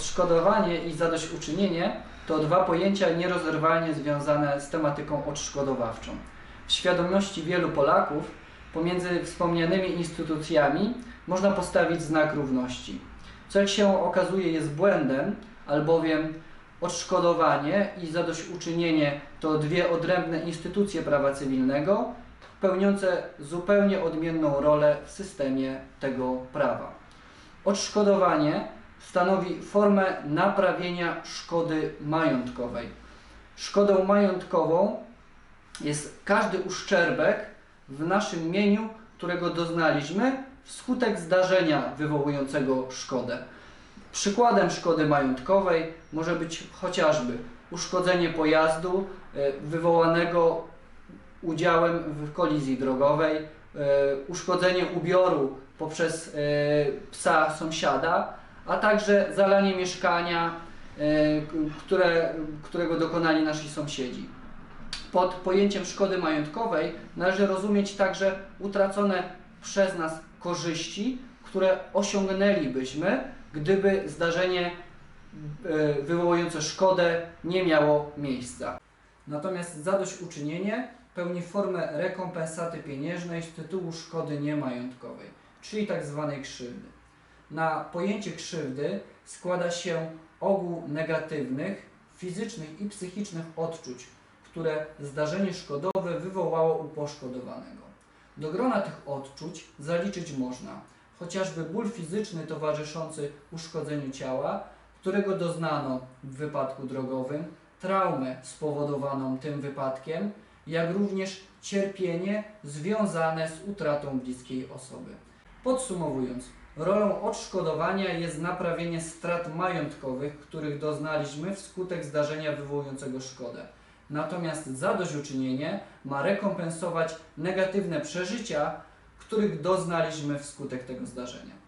Odszkodowanie i zadośćuczynienie to dwa pojęcia nierozerwalnie związane z tematyką odszkodowawczą. W świadomości wielu Polaków pomiędzy wspomnianymi instytucjami można postawić znak równości. Co jak się okazuje jest błędem, albowiem odszkodowanie i zadośćuczynienie to dwie odrębne instytucje prawa cywilnego, pełniące zupełnie odmienną rolę w systemie tego prawa. Odszkodowanie stanowi formę naprawienia szkody majątkowej. Szkodą majątkową jest każdy uszczerbek w naszym mieniu, którego doznaliśmy wskutek zdarzenia wywołującego szkodę. Przykładem szkody majątkowej może być chociażby uszkodzenie pojazdu e, wywołanego udziałem w kolizji drogowej, e, uszkodzenie ubioru poprzez e, psa sąsiada, a także zalanie mieszkania, e, które, którego dokonali nasi sąsiedzi. Pod pojęciem szkody majątkowej należy rozumieć także utracone przez nas korzyści, które osiągnęlibyśmy, gdyby zdarzenie e, wywołujące szkodę nie miało miejsca. Natomiast zadośćuczynienie pełni formę rekompensaty pieniężnej z tytułu szkody niemajątkowej, czyli tak zwanej krzywdy. Na pojęcie krzywdy składa się ogół negatywnych, fizycznych i psychicznych odczuć, które zdarzenie szkodowe wywołało u poszkodowanego. Do grona tych odczuć zaliczyć można chociażby ból fizyczny towarzyszący uszkodzeniu ciała, którego doznano w wypadku drogowym, traumę spowodowaną tym wypadkiem, jak również cierpienie związane z utratą bliskiej osoby. Podsumowując, rolą odszkodowania jest naprawienie strat majątkowych, których doznaliśmy wskutek zdarzenia wywołującego szkodę. Natomiast zadośćuczynienie ma rekompensować negatywne przeżycia, których doznaliśmy wskutek tego zdarzenia.